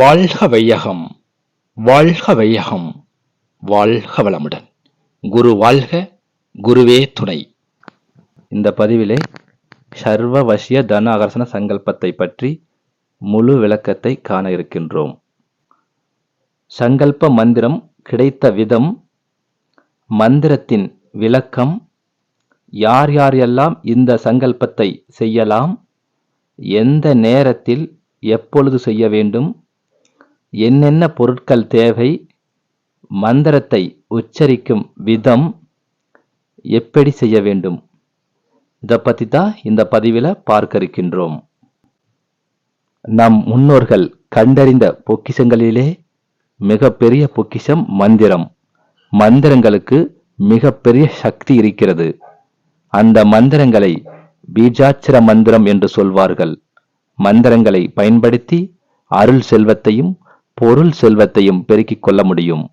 வாழ்க வையகம் வாழ்க வையகம் வாழ்க வளமுடன். குரு வாழ்க குருவே துணை. இந்த பதிவிலே சர்வ வசிய தன அகர்சன சங்கல்பத்தை பற்றி முழு விளக்கத்தை காண இருக்கின்றோம். சங்கல்ப மந்திரம் கிடைத்த விதம் மந்திரத்தின் விளக்கம் யார் யார் எல்லாம் இந்த சங்கல்பத்தை செய்யலாம் எந்த நேரத்தில் எப்பொழுது செய்ய வேண்டும் என்னென்ன பொருட்கள் தேவை மந்திரத்தை உச்சரிக்கும் விதம் எப்படி செய்ய வேண்டும்? இதை பற்றி தான் இந்த பதிவில் பார்க்க இருக்கின்றோம். நம் முன்னோர்கள் கண்டறிந்த பொக்கிஷங்களிலே மிகப்பெரிய பொக்கிஷம் மந்திரம். மந்திரங்களுக்கு மிகப்பெரிய சக்தி இருக்கிறது. அந்த மந்திரங்களை பீஜாட்சர மந்திரம் என்று சொல்வார்கள். மந்திரங்களை பயன்படுத்தி அருள் செல்வத்தையும் பொருள் செல்வத்தையும் பெருக்கிக் கொள்ள முடியும்.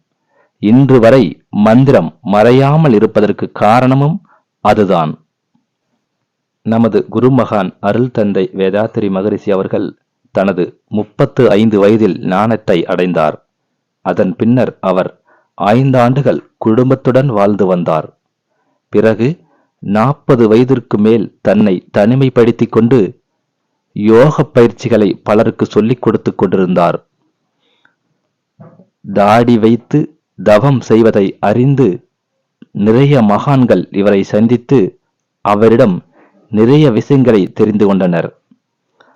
இன்று வரை மந்திரம் மறையாமல் இருப்பதற்கு காரணமும் அதுதான். நமது குருமகான் அருள் தந்தை வேதாத்திரி மகரிஷி அவர்கள் தனது முப்பத்து ஐந்து வயதில் ஞானத்தை அடைந்தார். அதன் பின்னர் அவர் ஐந்து ஆண்டுகள் குடும்பத்துடன் வாழ்ந்து வந்தார். பிறகு நாற்பது வயதிற்கு மேல் தன்னை தனிமைப்படுத்திக் கொண்டு யோக பயிற்சிகளை பலருக்கு சொல்லிக் கொடுத்து கொண்டிருந்தார். தாடி வைத்து தவம் செய்வதை அறிந்து நிறைய மகான்கள் இவரை சந்தித்து அவரிடம் நிறைய விஷயங்களை தெரிந்து கொண்டனர்.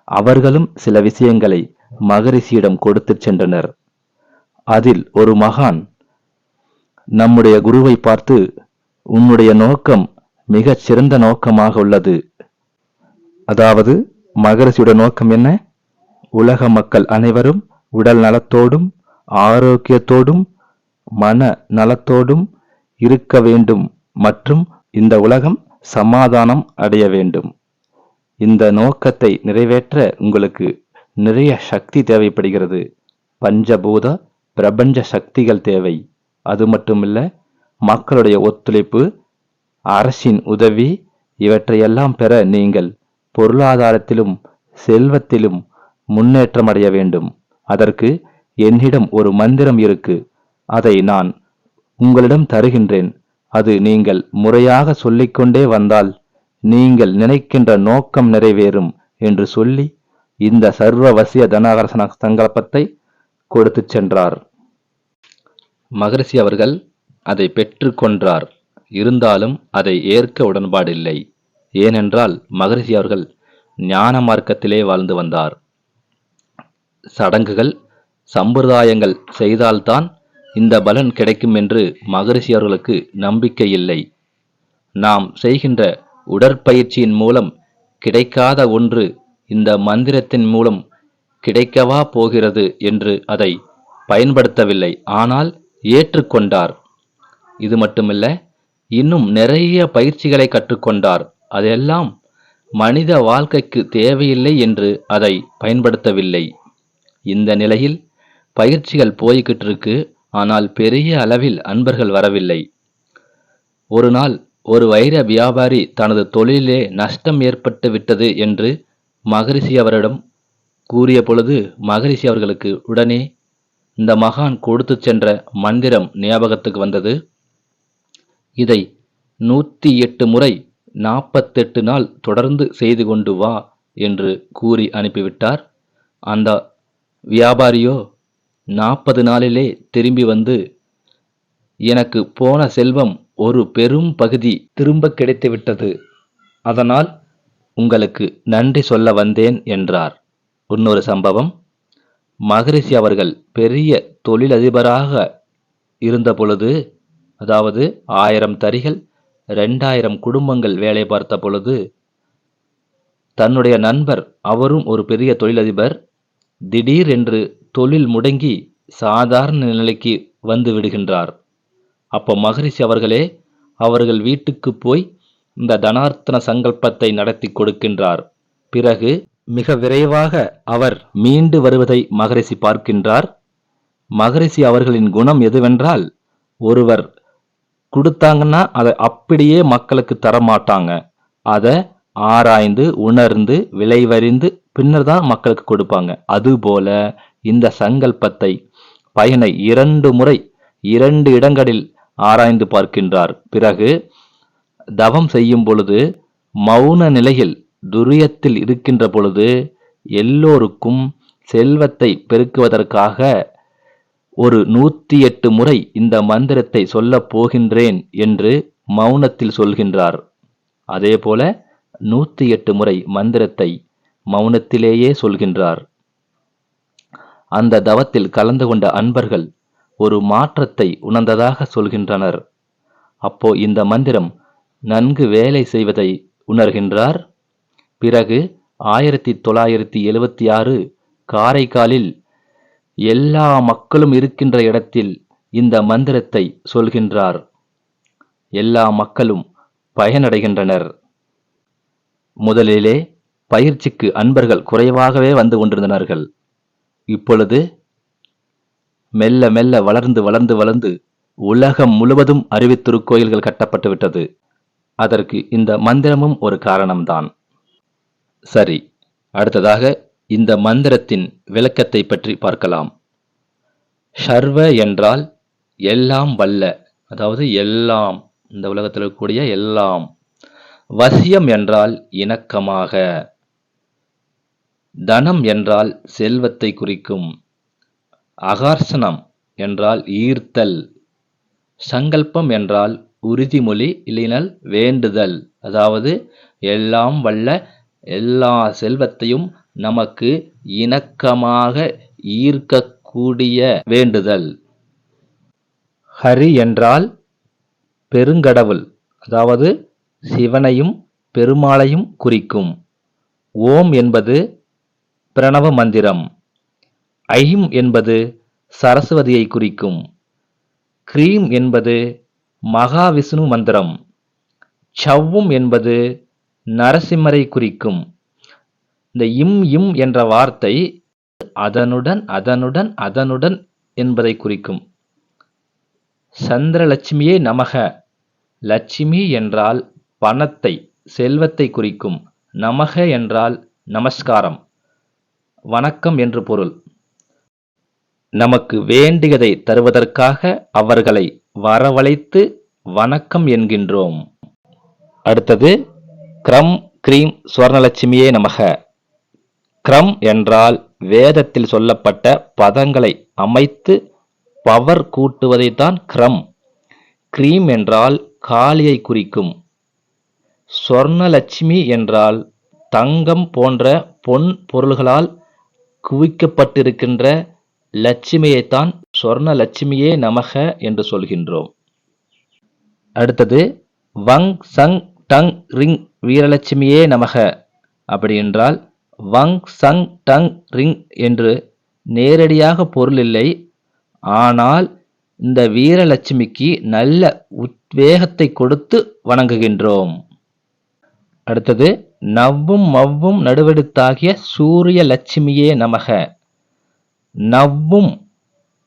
அவர்களும் சில விஷயங்களை மகரிஷியிடம் கொடுத்து சென்றனர். அதில் ஒரு மகான் நம்முடைய குருவை பார்த்து உன்னுடைய நோக்கம் மிகச் சிறந்த நோக்கமாக உள்ளது. அதாவது மகரிஷியுடைய நோக்கம் என்ன? உலக மக்கள் அனைவரும் உடல் நலத்தோடும் ஆரோக்கியத்தோடும் மன நலத்தோடும் இருக்க வேண்டும் மற்றும் இந்த உலகம் சமாதானம் அடைய வேண்டும். இந்த நோக்கத்தை நிறைவேற்ற உங்களுக்கு நிறைய சக்தி தேவைப்படுகிறது. பஞ்சபூத பிரபஞ்ச சக்திகள் தேவை. அது மட்டுமில்ல மக்களுடைய ஒத்துழைப்பு அரசின் உதவி இவற்றையெல்லாம் பெற நீங்கள் பொருளாதாரத்திலும் செல்வத்திலும் முன்னேற்றம் அடைய வேண்டும். அதற்கு என்னிடம் ஒரு மந்திரம் இருக்கு. அதை நான் உங்களிடம் தருகின்றேன். அது நீங்கள் முறையாக சொல்லிக்கொண்டே வந்தால் நீங்கள் நினைக்கின்ற நோக்கம் நிறைவேறும் என்று சொல்லி இந்த சர்வ வசிய தனாகர்ஷண சங்கல்பத்தை கொடுத்து சென்றார். மகரிஷி அவர்கள் அதை பெற்றுக்கொண்டார் இருந்தாலும் அதை ஏற்க உடன்பாடில்லை. ஏனென்றால் மகரிஷி அவர்கள் ஞான மார்க்கத்திலே வாழ்ந்து வந்தார். சடங்குகள் சம்பிரதாயங்கள் செய்தால்தான் இந்த பலன் கிடைக்கும் என்று மகரிஷி அவர்களுக்கு நம்பிக்கை இல்லை நாம் செய்கின்ற உடற்பயிற்சியின் மூலம் கிடைக்காத ஒன்று இந்த மந்திரத்தின் மூலம் கிடைக்கவா போகிறது என்று அதை பயன்படுத்தவில்லை. ஆனால் ஏற்றுக்கொண்டார். இது மட்டுமில்ல இன்னும் நிறைய பயிற்சிகளை கற்றுக்கொண்டார். அதெல்லாம் மனித வாழ்க்கைக்கு தேவையில்லை என்று அதை பயன்படுத்தவில்லை. இந்த நிலையில் பயிற்சிகள் போய்கிட்டு இருக்கு ஆனால் பெரிய அளவில் அன்பர்கள் வரவில்லை. ஒரு நாள் ஒரு வைர வியாபாரி தனது தொழிலே நஷ்டம் ஏற்பட்டு விட்டது என்று மகரிஷி அவரிடம் கூறிய பொழுது மகரிஷி அவர்களுக்கு உடனே இந்த மகான் கொடுத்து சென்ற மந்திரம் ஞாபகத்துக்கு வந்தது. இதை நூற்றி எட்டு முறை நாற்பத்தெட்டு நாள் தொடர்ந்து செய்து கொண்டு வா என்று கூறி அனுப்பிவிட்டார். அந்த வியாபாரியோ நாற்பது நாளிலே திரும்பி வந்து எனக்கு போன செல்வம் ஒரு பெரும் பகுதி திரும்ப கிடைத்துவிட்டது. அதனால் உங்களுக்கு நன்றி சொல்ல வந்தேன் என்றார். இன்னொரு சம்பவம் மகரிஷி அவர்கள் பெரிய தொழிலதிபராக இருந்த பொழுது அதாவது ஆயிரம் தறிகள் ரெண்டாயிரம் குடும்பங்கள் வேலை பார்த்த பொழுது தன்னுடைய நண்பர் அவரும் ஒரு பெரிய தொழிலதிபர் திடீர் என்று தொழில் முடங்கி சாதாரண நிலைக்கு வந்து விடுகின்றார். அப்போ மகரிஷி அவர்களே அவர்கள் வீட்டுக்கு போய் இந்த தனார்த்தன சங்கல்பத்தை நடத்தி கொடுக்கின்றார். பிறகு மிக விரைவாக அவர் மீண்டு வருவதை மகரிஷி பார்க்கின்றார். மகரிஷி அவர்களின் குணம் எதுவென்றால் ஒருவர் கொடுத்தாங்கன்னா அதை அப்படியே மக்களுக்கு தர மாட்டாங்க அதை ஆராய்ந்து உணர்ந்து விளைவறிந்து பின்னர் தான் மக்களுக்கு கொடுப்பாங்க. அதுபோல இந்த சங்கல்பத்தை பயனை இரண்டு முறை இரண்டு இடங்களில் ஆராய்ந்து பார்க்கின்றார். பிறகு தவம் செய்யும் பொழுது மௌன நிலையில் துரியத்தில் இருக்கின்ற பொழுது எல்லோருக்கும் செல்வத்தை பெருக்குவதற்காக ஒரு நூத்தி எட்டு முறை இந்த மந்திரத்தை சொல்லப் போகின்றேன் என்று மௌனத்தில் சொல்கின்றார். அதேபோல நூத்தி எட்டு முறை மந்திரத்தை மௌனத்திலேயே சொல்கின்றார். அந்த தவத்தில் கலந்து கொண்ட அன்பர்கள் ஒரு மாற்றத்தை உணர்ந்ததாக சொல்கின்றனர். அப்போ இந்த மந்திரம் நன்கு வேலை செய்வதை உணர்கின்றார். பிறகு ஆயிரத்தி தொள்ளாயிரத்தி எழுவத்தி ஆறு காரைக்காலில் எல்லா மக்களும் இருக்கின்ற இடத்தில் இந்த மந்திரத்தை சொல்கின்றார். எல்லா மக்களும் பயனடைகின்றனர். முதலிலே பயிற்சிக்கு அன்பர்கள் குறைவாகவே வந்து கொண்டிருந்தனர்கள். இப்பொழுது மெல்ல மெல்ல வளர்ந்து வளர்ந்து வளர்ந்து உலகம் முழுவதும் அறிவித்திருக்கோயில்கள் கட்டப்பட்டு விட்டது. அதற்கு இந்த மந்திரமும் ஒரு காரணம்தான். சரி அடுத்ததாக இந்த மந்திரத்தின் விளக்கத்தை பற்றி பார்க்கலாம். ஷர்வ என்றால் எல்லாம் வல்ல அதாவது எல்லாம் இந்த உலகத்தில் இருக்கக்கூடிய எல்லாம். வசியம் என்றால் இணக்கமாக. தனம் என்றால் செல்வத்தை குறிக்கும். அகார்சனம் என்றால் ஈர்த்தல். சங்கல்பம் என்றால் உறுதிமொழி இல்லைனால் வேண்டுதல். அதாவது எல்லாம் வல்ல எல்லா செல்வத்தையும் நமக்கு இணக்கமாக ஈர்க்கக்கூடிய வேண்டுதல். ஹரி என்றால் பெருங்கடவுள். அதாவது சிவனையும் பெருமாளையும் குறிக்கும். ஓம் என்பது பிரணவ மந்திரம். ஐம் என்பது சரஸ்வதியை குறிக்கும். க்ரீம் என்பது மகாவிஷ்ணு மந்திரம். சவ்வும் என்பது நரசிம்மரை குறிக்கும். இந்த இம் இம் என்ற வார்த்தை அதனுடன் அதனுடன் அதனுடன் என்பதை குறிக்கும். சந்திரலட்சுமியே நமக லட்சுமி என்றால் பணத்தை செல்வத்தை குறிக்கும். நமக என்றால் நமஸ்காரம். வணக்கம் என்று பொருள். நமக்கு வேண்டியதை தருவதற்காக அவர்களை வரவழைத்து வணக்கம் என்கின்றோம். அடுத்தது கிரம் கிரீம் சுவர்ணலட்சுமியே நமக. கிரம் என்றால் வேதத்தில் சொல்லப்பட்ட பதங்களை அமைத்து பவர் கூட்டுவதைத்தான் கிரம். கிரீம் என்றால் காளியை குறிக்கும். சொர்ணலட்சுமி என்றால் தங்கம் போன்ற பொன் பொருள்களால் குவிக்கப்பட்டிருக்கின்ற லட்சுமியைத்தான் சொர்ணலட்சுமியே நமக என்று சொல்கின்றோம். அடுத்தது வங் சங் டங் ரிங் வீரலட்சுமியே நமக. அப்படி என்றால் வங் சங் டங் ரிங் என்று நேரடியாக பொருள் இல்லை. ஆனால் இந்த வீரலட்சுமிக்கு நல்ல உத்வேகத்தை கொடுத்து வணங்குகின்றோம். அடுத்தது நவ்வும் மவ்வும் நடுவெடுத்தாகிய சூரிய லட்சுமியே நமக. நவ்வும்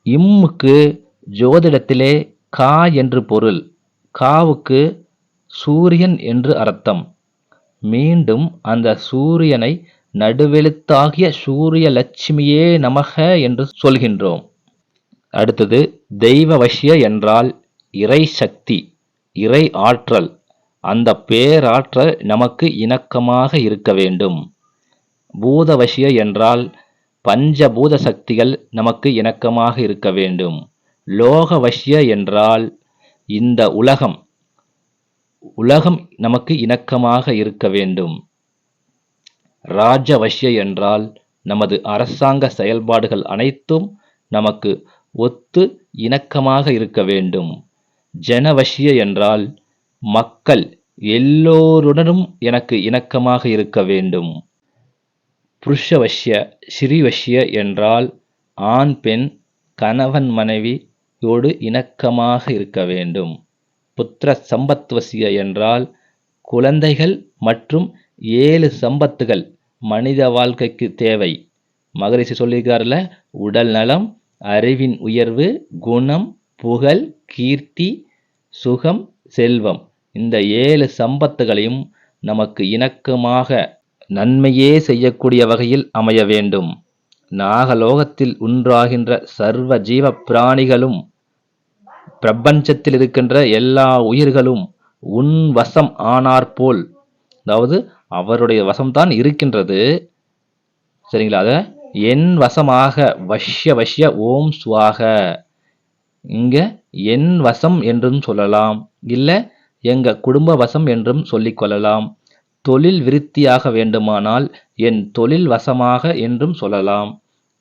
இம்முக்கு ஜோதிடத்திலே கா என்று பொருள். காவுக்கு சூரியன் என்று அர்த்தம். மீண்டும் அந்த சூரியனை நடுவெழுத்தாகிய சூரிய லட்சுமியே நமக என்று சொல்கின்றோம். அடுத்தது தெய்வ வசிய என்றால் இறை சக்தி இறை ஆற்றல். அந்த பேராற்றல் நமக்கு இணக்கமாக இருக்க வேண்டும். பூதவசிய என்றால் பஞ்சபூத சக்திகள் நமக்கு இணக்கமாக இருக்க வேண்டும். லோகவசிய என்றால் இந்த உலகம். உலகம் நமக்கு இணக்கமாக இருக்க வேண்டும். ராஜவசிய என்றால் நமது அரசாங்க செயல்பாடுகள் அனைத்தும் நமக்கு ஒத்து இணக்கமாக இருக்க வேண்டும். ஜனவசிய என்றால் மக்கள் எல்லோருடனும் எனக்கு இணக்கமாக இருக்க வேண்டும். புருஷவஷ்ய ஸ்ரீவஷ்ய என்றால் ஆண் பெண் கணவன் மனைவியோடு இணக்கமாக இருக்க வேண்டும். புத்திர சம்பத்வசிய என்றால் குழந்தைகள் மற்றும் ஏழு சம்பத்துகள் மனித வாழ்க்கைக்கு தேவை. மகரிஷி சொல்லியிருக்காருல உடல் நலம் அறிவின் உயர்வு குணம் புகழ் கீர்த்தி சுகம் செல்வம். இந்த ஏழு சம்பத்துகளையும் நமக்கு இணக்கமாக நன்மையே செய்யக்கூடிய வகையில் அமைய வேண்டும். நாகலோகத்தில் உண்டாகின்ற சர்வ ஜீவ பிராணிகளும் பிரபஞ்சத்தில் இருக்கின்ற எல்லா உயிர்களும் உன் வசம் ஆனாற்போல் அதாவது அவருடைய வசம்தான் இருக்கின்றது. சரிங்களா? அத என் வசமாக வஷ்ய வஷ்ய ஓம் சுவாக. இங்க என் வசம் என்றும் சொல்லலாம். இல்லை எங்க குடும்ப வசம் என்றும் சொல்லிக்கொள்ளலாம் தொழில் விருத்தியாக வேண்டுமானால் என் தொழில் வசமாக என்றும் சொல்லலாம்.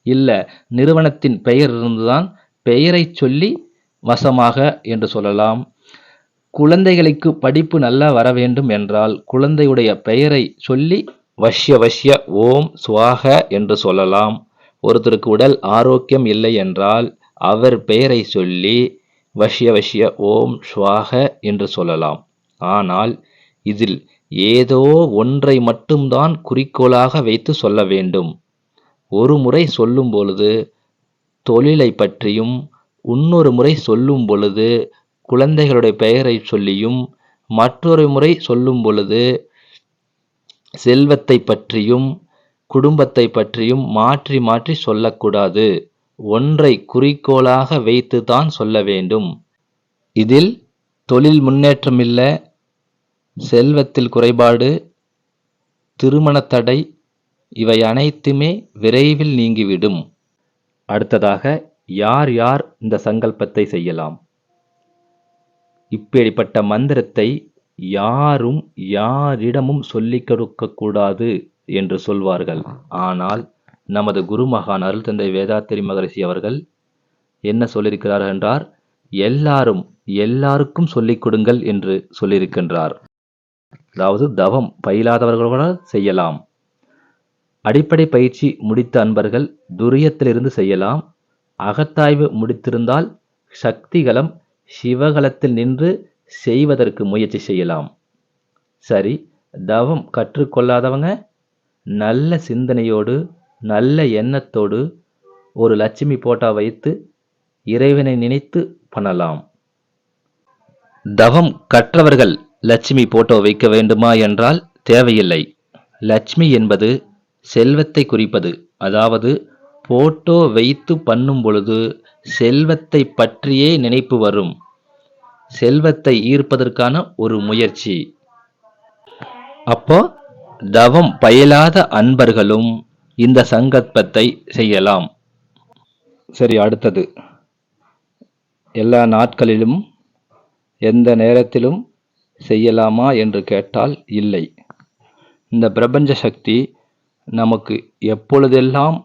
இல்ல நிறுவனத்தின் பெயர் இருந்துதான் பெயரை சொல்லி வசமாக என்று சொல்லலாம். குழந்தைகளுக்கு படிப்பு நல்லா வர வேண்டும் என்றால் குழந்தையுடைய பெயரை சொல்லி வஷ்ய வஷ்ய ஓம் சுவாக என்று சொல்லலாம். ஒருத்தருக்கு உடல் ஆரோக்கியம் இல்லை என்றால் அவர் பெயரை சொல்லி வஷ்ய வஷ்ய ஓம் ஸ்வாக என்று சொல்லலாம். ஆனால் இதில் ஏதோ ஒன்றை மட்டும்தான் குறிக்கோளாக வைத்து சொல்ல வேண்டும். ஒரு முறை சொல்லும் பொழுது தொழிலை பற்றியும் இன்னொரு முறை சொல்லும் பொழுது குழந்தைகளுடைய பெயரை சொல்லியும் மற்றொரு முறை சொல்லும் பொழுது செல்வத்தை பற்றியும் குடும்பத்தை பற்றியும் மாற்றி மாற்றி சொல்லக்கூடாது. ஒன்றை குறிக்கோளாக வைத்து தான் சொல்ல வேண்டும். இதில் தொழில் முன்னேற்றமில்ல செல்வத்தில் குறைபாடு திருமணத்தடை இவை அனைத்துமே விரைவில் நீங்கிவிடும். அடுத்ததாக யார் யார் இந்த சங்கல்பத்தை செய்யலாம்? இப்படிப்பட்ட மந்திரத்தை யாரும் யாரிடமும் சொல்லிக் கொடுக்கக்கூடாது என்று சொல்வார்கள். ஆனால் நமது குருமகான் அருள் தந்தை வேதாத்திரி மகரிஷி அவர்கள் என்ன சொல்லியிருக்கிறார் என்றார் எல்லாரும் எல்லாருக்கும் சொல்லிக் கொடுங்கள் என்று சொல்லியிருக்கின்றார். அதாவது தவம் பயிலாதவர்களோட செய்யலாம். அடிப்படை பயிற்சி முடித்த அன்பர்கள் துரியத்திலிருந்து செய்யலாம். அகத்தாய்வு முடித்திருந்தால் சக்திகளம் சிவகலத்தில் நின்று செய்வதற்கு முயற்சி செய்யலாம். சரி தவம் கற்றுக்கொள்ளாதவங்க நல்ல சிந்தனையோடு நல்ல எண்ணத்தோடு ஒரு லட்சுமி போட்டா வைத்து இறைவனை நினைத்து பண்ணலாம். தவம் கற்றவர்கள் லட்சுமி போட்டோ வைக்க வேண்டுமா என்றால் தேவையில்லை. லட்சுமி என்பது செல்வத்தை குறிப்பது. அதாவது போட்டோ வைத்து பண்ணும் பொழுது செல்வத்தை பற்றியே நினைப்பு வரும். செல்வத்தை ஈர்ப்பதற்கான ஒரு முயற்சி. அப்போ தவம் பயிலாத அன்பர்களும் இந்த சங்கல்பத்தை செய்யலாம். சரி அடுத்தது. எல்லா நாட்களிலும் எந்த நேரத்திலும் செய்யலாமா என்று கேட்டால் இல்லை. இந்த பிரபஞ்ச சக்தி நமக்கு எப்பொழுதெல்லாம்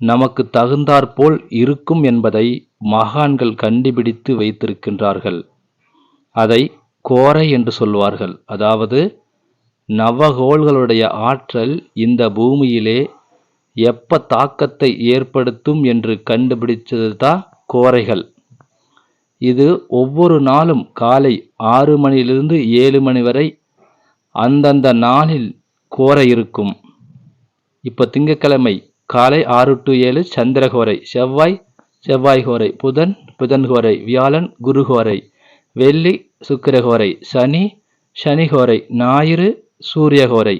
நமக்கு தகுந்தாற்போல் இருக்கும் என்பதை மகான்கள் கண்டுபிடித்து வைத்திருக்கின்றார்கள். அதை கோரை என்று சொல்வார்கள். அதாவது நவகோள்களுடைய ஆற்றல் இந்த பூமியிலே எப்ப தாக்கத்தை ஏற்படுத்தும் என்று கண்டுபிடிச்சது தான் கோரைகள் இது ஒவ்வொரு நாளும் காலை ஆறு மணியிலிருந்து ஏழு மணி வரை அந்தந்த நாளில் கோரை இருக்கும். இப்போ திங்கட்கிழமை காலை ஆறு டு ஏழு சந்திரகோரை செவ்வாய் செவ்வாய் கோரை புதன் புதன் கோரை வியாழன் குரு கோரை வெள்ளி சுக்கிரகோரை சனி சனிகோரை ஞாயிறு சூரியகோரை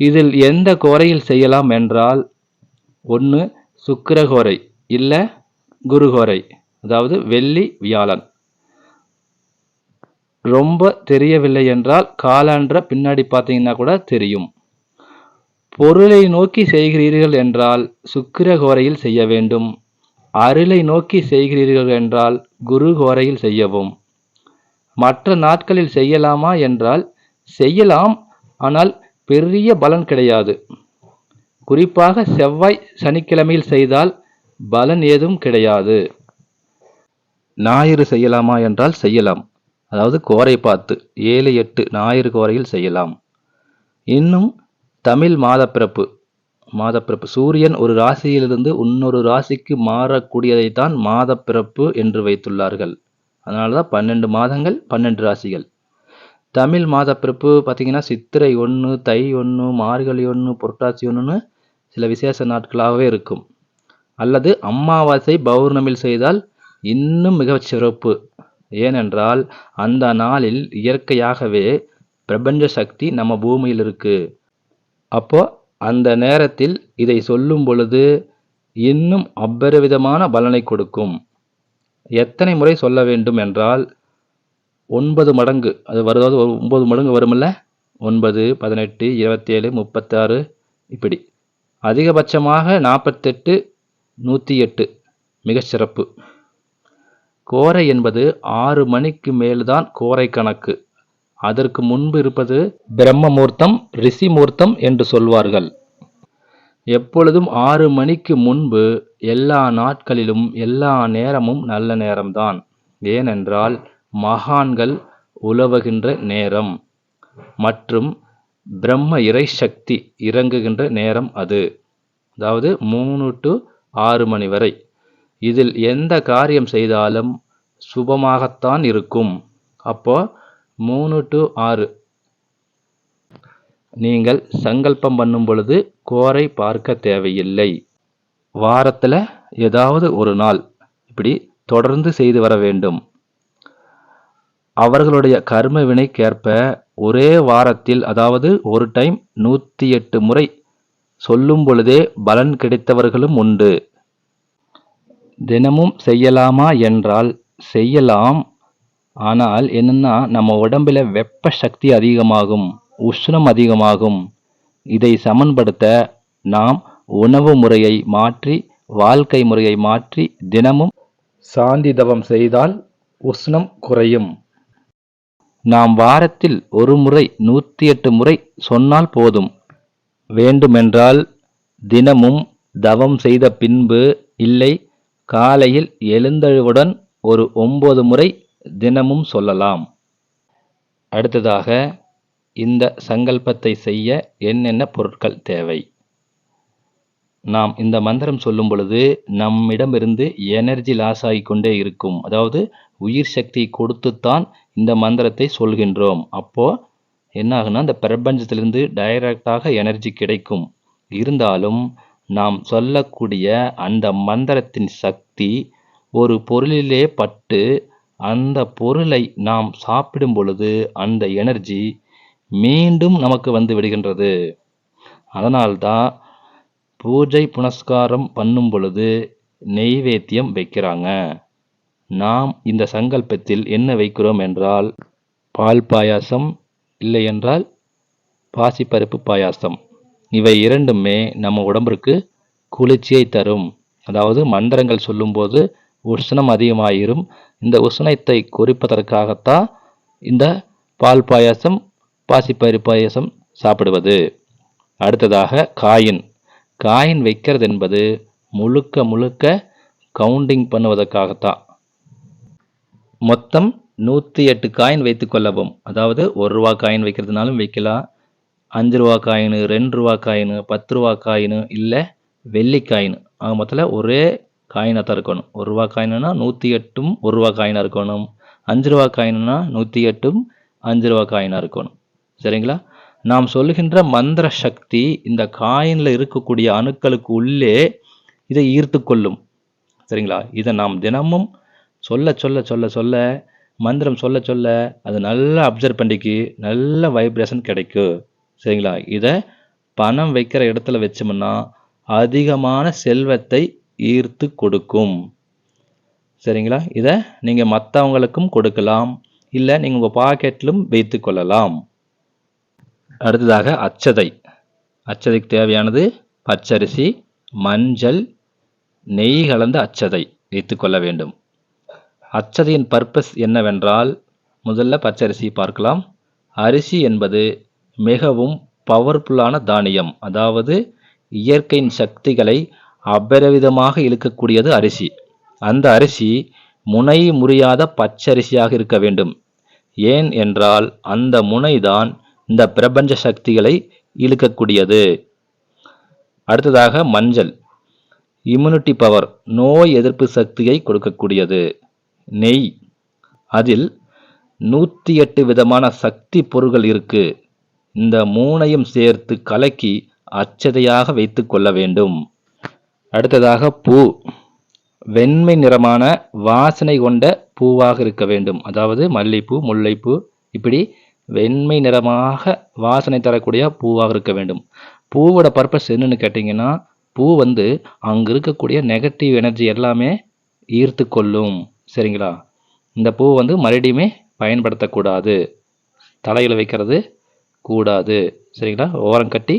இதில் எந்த கோரையில் செய்யலாம் என்றால் ஒன்று சுக்கிரகோரை இல்லை குருகோரை அதாவது வெள்ளி வியாழன். ரொம்ப தெரியவில்லை என்றால் காலான்ற பின்னாடி பார்த்தீங்கன்னா கூட தெரியும். பொருளை நோக்கி செய்கிறீர்கள் என்றால் சுக்கிரகோரையில் செய்ய வேண்டும். அருளை நோக்கி செய்கிறீர்கள் என்றால் குரு கோரையில் செய்யவும். மற்ற நாட்களில் செய்யலாமா என்றால் செய்யலாம். ஆனால் பெரிய பலன் கிடையாது. குறிப்பாக செவ்வாய் சனிக்கிழமையில் செய்தால் பலன் ஏதும் கிடையாது. ஞாயிறு செய்யலாமா என்றால் செய்யலாம். அதாவது கோரை பார்த்து ஏழு எட்டு ஞாயிறு கோரையில் செய்யலாம். இன்னும் தமிழ் மாதப்பிறப்பு மாதப்பிறப்பு. சூரியன் ஒரு ராசியிலிருந்து இன்னொரு ராசிக்கு மாறக்கூடியதைத்தான் மாதப்பிறப்பு என்று வைத்துள்ளார்கள். அதனால தான் பன்னெண்டு மாதங்கள் பன்னெண்டு ராசிகள். தமிழ் மாதப்பிறப்பு பார்த்திங்கன்னா சித்திரை ஒன்று தை ஒன்று மார்கழி ஒன்று புரட்டாசி ஒன்றுன்னு சில விசேஷ நாட்களாகவே இருக்கும். அல்லது அமாவாசை பௌர்ணமியில் செய்தால் இன்னும் மிகச் சிறப்பு. ஏனென்றால் அந்த நாளில் இயற்கையாகவே பிரபஞ்ச சக்தி நம்ம பூமியில் இருக்குது அப்போ அந்த நேரத்தில் இதை சொல்லும் பொழுது இன்னும் அபரிவிதமான பலனை கொடுக்கும். எத்தனை முறை சொல்ல வேண்டும் என்றால் ஒன்பது மடங்கு. அது வருதாவது ஒன்பது மடங்கு வருமில்ல? ஒன்பது பதினெட்டு இருபத்தேழு முப்பத்தாறு இப்படி. அதிகபட்சமாக நாற்பத்தெட்டு நூற்றி எட்டு மிகச்சிறப்பு கோரை என்பது ஆறு மணிக்கு மேல்தான் கோரை கணக்கு. அதற்கு முன்பு இருப்பது பிரம்மமூர்த்தம் ரிஷிமூர்த்தம் என்று சொல்வார்கள். எப்பொழுதும் ஆறு மணிக்கு முன்பு எல்லா நாட்களிலும் எல்லா நேரமும் நல்ல நேரம்தான். ஏனென்றால் மகான்கள் உலவுகின்ற நேரம் மற்றும் பிரம்ம இறை சக்தி இறங்குகின்ற நேரம் அது. அதாவது மூணு டு ஆறு மணி வரை. இதில் எந்த காரியம் செய்தாலும் சுபமாகத்தான் இருக்கும். அப்போ மூணு டு ஆறு. நீங்கள் சங்கல்பம் பண்ணும் பொழுது கோரை பார்க்க தேவையில்லை. வாரத்தில் ஏதாவது ஒரு நாள் இப்படி தொடர்ந்து செய்து வர வேண்டும். அவர்களுடைய கர்ம வினைக்கேற்ப ஒரே வாரத்தில் அதாவது ஒரு டைம் நூற்றி எட்டு முறை சொல்லும் பொழுதே பலன் கிடைத்தவர்களும் உண்டு. தினமும் செய்யலாமா என்றால் செய்யலாம். ஆனால் என்னன்னா நம்ம உடம்பில் வெப்ப சக்தி அதிகமாகும் உஷ்ணம் அதிகமாகும். இதை சமன்படுத்த நாம் உணவு முறையை மாற்றி வாழ்க்கை முறையை மாற்றி தினமும் சாந்தி தவம் செய்தால் உஷ்ணம் குறையும். நாம் வாரத்தில் ஒரு முறை நூற்றி எட்டு முறை சொன்னால் போதும். வேண்டுமென்றால் தினமும் தவம் செய்த பின்பு இல்லை காலையில் எழுந்தழுவுடன் ஒரு ஒன்பது முறை தினமும் சொல்லலாம். அடுத்ததாக இந்த சங்கல்பத்தை செய்ய என்னென்ன பொருட்கள் தேவை? நாம் இந்த மந்திரம் சொல்லும் பொழுது நம்மிடமிருந்து எனர்ஜி லாஸ் ஆகிக்கொண்டே இருக்கும். அதாவது உயிர் சக்தி கொடுத்துத்தான் இந்த மந்திரத்தை சொல்கின்றோம். அப்போ என்ன ஆகுனா அந்த பிரபஞ்சத்திலிருந்து டைரக்டாக எனர்ஜி கிடைக்கும். இருந்தாலும் நாம் சொல்லக்கூடிய அந்த மந்திரத்தின் சக்தி ஒரு பொருளிலே பட்டு அந்த பொருளை நாம் சாப்பிடும் பொழுது அந்த எனர்ஜி மீண்டும் நமக்கு வந்து விடுகின்றது. அதனால்தான் பூஜை புனஸ்காரம் பண்ணும் பொழுது நெய்வேத்தியம் வைக்கிறாங்க. நாம் இந்த சங்கல்பத்தில் என்ன வைக்கிறோம் என்றால் பால் பாயாசம் இல்லை என்றால் பாசிப்பருப்பு பாயாசம். இவை இரண்டுமே நம்ம உடம்பிற்கு குளிர்ச்சியை தரும். அதாவது மந்திரங்கள் சொல்லும்போது உஷ்ணம் அதிகமாயிரும். இந்த உஷ்ணத்தை குறிப்பதற்காகத்தான் இந்த பால் பாயாசம் பாசிப்பயிறு பாயாசம் சாப்பிடுவது. அடுத்ததாக காயின். காயின் வைக்கிறது என்பது முழுக்க முழுக்க கவுண்டிங் பண்ணுவதற்காகத்தான். மொத்தம் நூற்றி எட்டு காயின் வைத்து கொள்ளவும். அதாவது ஒரு ரூபா காயின் வைக்கிறதுனாலும் வைக்கலாம். அஞ்சு ரூபா காயின் ரெண்டு ரூபா காயின் பத்து ரூபா காயின் இல்லை வெள்ளி காயின். ஆக மொத்தத்தில் ஒரே காயினாக தான் இருக்கணும். ஒரு ரூபா காயின்னா நூற்றி எட்டும் ஒரு ரூபா காயினாக இருக்கணும். அஞ்சு ரூபா காயின்னா நூற்றி எட்டும் அஞ்சு ரூபா காயினாக இருக்கணும். சரிங்களா? நாம் சொல்லுகின்ற மந்திர சக்தி இந்த காயினில் இருக்கக்கூடிய அணுக்களுக்கு உள்ளே இதை ஈர்த்து கொள்ளும். சரிங்களா? இதை நாம் தினமும் சொல்ல சொல்ல சொல்ல சொல்ல மந்திரம் சொல்ல சொல்ல அது நல்லா அப்சர்வ் பண்ணிக்கு நல்ல வைப்ரேஷன் கிடைக்கும் சரிங்களா? இதை பணம் வைக்கிற இடத்துல வச்சோம்னா அதிகமான செல்வத்தை ஈர்த்து கொடுக்கும். சரிங்களா? இதை நீங்கள் மற்றவங்களுக்கும் கொடுக்கலாம். இல்லை நீங்கள் உங்கள் பாக்கெட்டிலும் வைத்து கொள்ளலாம். அடுத்ததாக அச்சதை. அச்சதைக்கு தேவையானது பச்சரிசி மஞ்சள் நெய் கலந்த அச்சதை வைத்துக்கொள்ள வேண்டும். அச்சதையின் பர்பஸ் என்னவென்றால் முதல்ல பச்சரிசி பார்க்கலாம். அரிசி என்பது மிகவும் பவர்ஃபுல்லான தானியம். அதாவது இயற்கையின் சக்திகளை அபரவிதமாக இழுக்கக்கூடியது அரிசி. அந்த அரிசி முனை முறியாத பச்சரிசியாக இருக்க வேண்டும். ஏன் என்றால் அந்த முனைதான் இந்த பிரபஞ்ச சக்திகளை இழுக்கக்கூடியது. அடுத்ததாக மஞ்சள். இம்யூனிட்டி பவர் நோய் எதிர்ப்பு சக்தியை கொடுக்கக்கூடியது. நெய். அதில் நூற்றி எட்டு விதமான சக்தி பொருள்கள் இருக்கு. இந்த மூணையும் சேர்த்து கலக்கி அச்சதையாக வைத்து கொள்ள வேண்டும். அடுத்ததாக பூ. வெண்மை நிறமான வாசனை கொண்ட பூவாக இருக்க வேண்டும். அதாவது மல்லிப்பூ முல்லைப்பூ இப்படி வெண்மை நிறமாக வாசனை தரக்கூடிய பூவாக இருக்க வேண்டும். பூவோட பர்பஸ் என்னன்னு கேட்டிங்கன்னா பூ வந்து அங்கே இருக்கக்கூடிய நெகட்டிவ் எனர்ஜி எல்லாமே ஈர்த்து கொள்ளும். சரிங்களா? இந்த பூ வந்து மறுபடியுமே பயன்படுத்தக்கூடாது. தலையில் வைக்கிறது கூடாது. சரிங்களா? ஓரம் கட்டி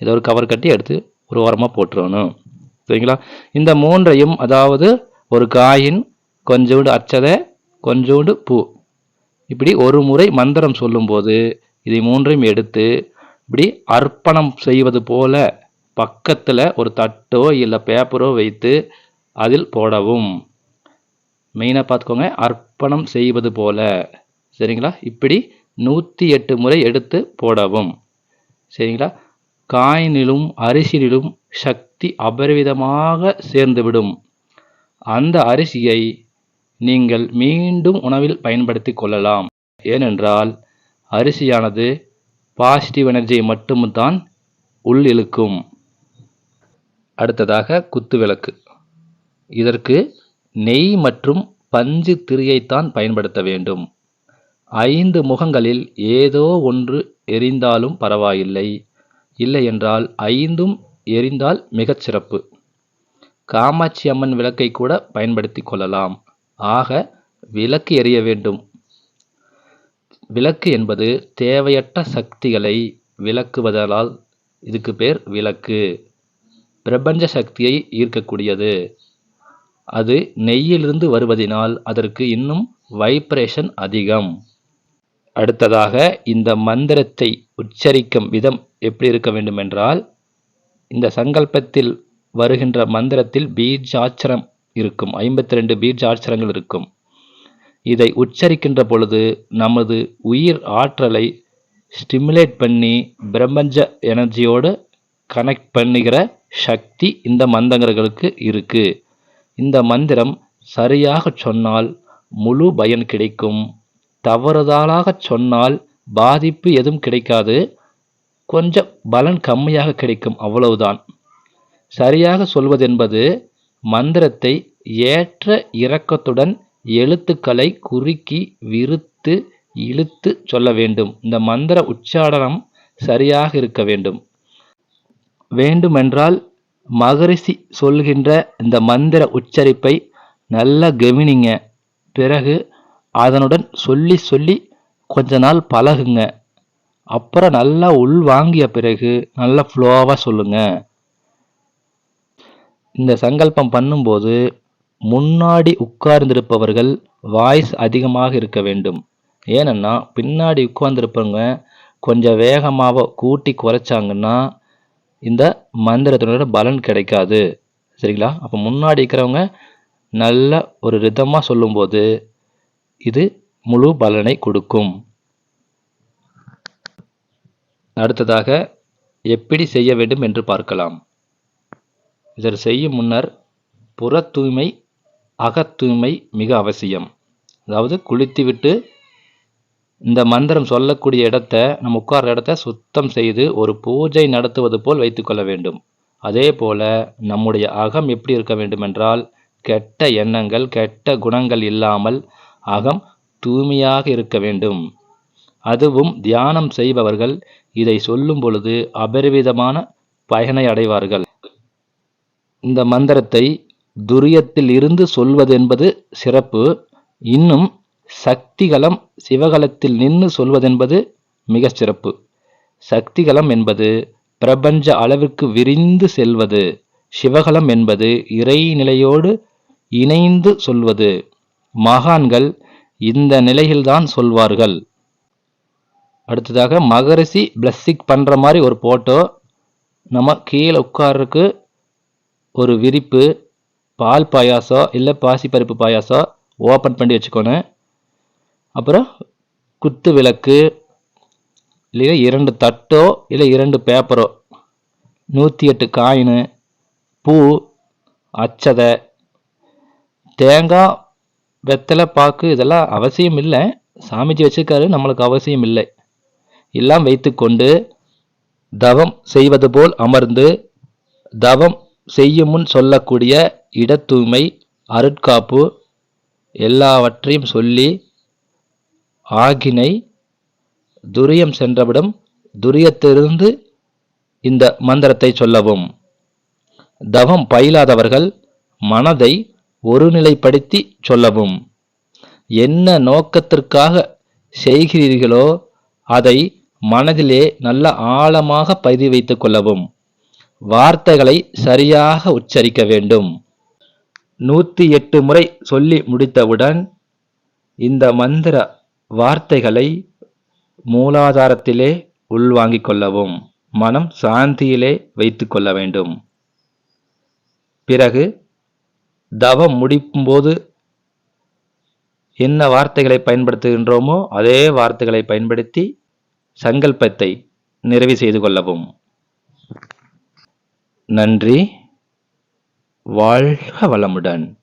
ஏதோ ஒரு கவர் கட்டி எடுத்து ஒரு ஓரமாக போட்டுருவணும் சரிங்களா? இந்த மூன்றையும் அதாவது ஒரு காயின் கொஞ்சோண்டு அச்சதை கொஞ்சோண்டு பூ. இப்படி ஒரு முறை மந்திரம் சொல்லும்போது இதை மூன்றையும் எடுத்து இப்படி அர்ப்பணம் செய்வது போல பக்கத்தில் ஒரு தட்டோ இல்லை பேப்பரோ வைத்து அதில் போடவும். மெயினாக பார்த்துக்கோங்க. அர்ப்பணம் செய்வது போல. சரிங்களா? இப்படி நூற்றி எட்டு முறை எடுத்து போடவும். சரிங்களா? காயினிலும் அரிசியிலும் சக்தி அபரிவிதமாக சேர்ந்துவிடும் அந்த அரிசியை நீங்கள் மீண்டும் உணவில் பயன்படுத்தி கொள்ளலாம். ஏனென்றால் அரிசியானது பாசிட்டிவ் எனர்ஜியை மட்டும்தான் உள் இழுக்கும். அடுத்ததாக குத்து விளக்கு. இதற்கு நெய் மற்றும் பஞ்சு திரியைத்தான் பயன்படுத்த வேண்டும். ஐந்து முகங்களில் ஏதோ ஒன்று எரிந்தாலும் பரவாயில்லை. இல்லை என்றால் ஐந்தும் எரிந்தால் மிகச் சிறப்பு. காமாட்சி அம்மன் விளக்கை கூட பயன்படுத்தி கொள்ளலாம். ஆக விளக்கு எரிய வேண்டும். விளக்கு என்பது தேவையற்ற சக்திகளை விளக்குவதால் இதுக்கு பேர் விளக்கு. பிரபஞ்ச சக்தியை ஈர்க்கக்கூடியது. அது நெய்யிலிருந்து வருவதினால் அதற்கு இன்னும் வைப்ரேஷன் அதிகம். அடுத்ததாக இந்த மந்திரத்தை உச்சரிக்கும் விதம் எப்படி இருக்க வேண்டும் என்றால் இந்த சங்கல்பத்தில் வருகின்ற மந்திரத்தில் பீஜாட்சரம் இருக்கும் ஐம்பத்தி ரெண்டு பீஜாட்சரங்கள் இருக்கும். இதை உச்சரிக்கின்ற பொழுது நமது உயிர் ஆற்றலை ஸ்டிமுலேட் பண்ணி பிரபஞ்ச எனர்ஜியோடு கனெக்ட் பண்ணுகிற சக்தி இந்த மந்திரங்களுக்கு இருக்குது இந்த மந்திரம் சரியாக சொன்னால் முழு பயன் கிடைக்கும். தவறுதலாக சொன்னால் பாதிப்பு எதுவும் கிடைக்காது. கொஞ்சம் பலன் கம்மியாக கிடைக்கும் அவ்வளவுதான். சரியாக சொல்வதென்பது மந்திரத்தை ஏற்ற இறக்கத்துடன் எழுத்துக்களை குறுக்கி விருத்து இழுத்து சொல்ல வேண்டும். இந்த மந்திர உச்சாரணம் சரியாக இருக்க வேண்டும். வேண்டுமென்றால் மகரிஷி சொல்கின்ற இந்த மந்திர உச்சரிப்பை நல்லா கவனிங்க. பிறகு அதனுடன் சொல்லி சொல்லி கொஞ்ச நாள் பழகுங்க. அப்புறம் நல்லா உள் வாங்கிய பிறகு நல்லா ஃப்ளோவாக சொல்லுங்க. இந்த சங்கல்பம் பண்ணும்போது முன்னாடி உட்கார்ந்திருப்பவர்கள் வாய்ஸ் அதிகமாக இருக்க வேண்டும். ஏனென்னா பின்னாடி உட்கார்ந்துருப்பவங்க கொஞ்சம் வேகமாக கூட்டி குறைச்சாங்கன்னா இந்த மந்திரத்தினோட பலன் கிடைக்காது. சரிங்களா? அப்போ முன்னாடி இருக்கிறவங்க நல்ல ஒரு ரிதமாக சொல்லும்போது இது முழு பலனை கொடுக்கும். அடுத்ததாக எப்படி செய்ய வேண்டும் என்று பார்க்கலாம். இதை செய்யும் முன்னர் புற தூய்மை அகத் தூய்மை மிக அவசியம். அதாவது குளித்துவிட்டு இந்த மந்திரம் சொல்லக்கூடிய இடத்த நம்ம உட்கார்ற இடத்த சுத்தம் செய்து ஒரு பூஜை நடத்துவது போல் வைத்துக்கொள்ள வேண்டும். அதே போல நம்முடைய அகம் எப்படி இருக்க வேண்டும் என்றால் கெட்ட எண்ணங்கள் கெட்ட குணங்கள் இல்லாமல் அகம் தூய்மையாக இருக்க வேண்டும். அதுவும் தியானம் செய்பவர்கள் இதை சொல்லும் பொழுது அபரிவிதமான பயனை அடைவார்கள். இந்த மந்திரத்தை துரியத்தில் இருந்து சொல்வதென்பது சிறப்பு. இன்னும் சக்திகலம் சிவகலத்தில் நின்று சொல்வதென்பது மிக சிறப்பு. சக்திகலம் என்பது பிரபஞ்ச அளவிற்கு விரிந்து செல்வது. சிவகலம் என்பது இறைநிலையோடு இணைந்து சொல்வது. மகான்கள் இந்த நிலையில்தான் சொல்வார்கள். அடுத்ததாக மகரிஷி பிளஸ்ஸிக் பண்ணுற மாதிரி ஒரு போட்டோ நம்ம கீழே உட்கார்றதுக்கு ஒரு விரிப்பு பால் பாயாசம் இல்லை பாசிப்பருப்பு பாயாசம் ஓப்பன் பண்ணி வச்சுக்கோணும் அப்புறம் குத்து விளக்கு இல்லை இரண்டு தட்டோ இல்லை இரண்டு பேப்பரோ. நூற்றி எட்டு காயினு பூ அச்சதை. தேங்காய் வெத்தலை பாக்கு இதெல்லாம் அவசியம் இல்லை. சாமிஜி வச்சுருக்காரு நம்மளுக்கு அவசியம் இல்லை. எல்லாம் வைத்துக்கொண்டு தவம் செய்வது போல் அமர்ந்து தவம் செய்யும் முன் சொல்லக்கூடிய இடத்தூய்மை அருட்காப்பு எல்லாவற்றையும் சொல்லி ஆகினை துரியம் சென்றவிடம் துரியத்திலிருந்து இந்த மந்திரத்தை சொல்லவும். தவம் பயிலாதவர்கள் மனதை ஒருநிலைப்படுத்தி சொல்லவும். என்ன நோக்கத்திற்காக செய்கிறீர்களோ அதை மனதிலே நல்ல ஆழமாக பதிவு வைத்துக் கொள்ளவும். வார்த்தைகளை சரியாக உச்சரிக்க வேண்டும். நூற்றி எட்டு முறை சொல்லி முடித்தவுடன் இந்த மந்திர வார்த்தைகளை மூலாதாரத்திலே உள்வாங்கிக் கொள்ளவும் மனம் சாந்தியிலே வைத்து கொள்ள வேண்டும். பிறகு தவம் முடிக்கும்போது என்ன வார்த்தைகளை பயன்படுத்துகின்றோமோ அதே வார்த்தைகளை பயன்படுத்தி சங்கல்பத்தை நிறைவு செய்து கொள்ளவும். நன்றி. வாழ்க வளமுடன்.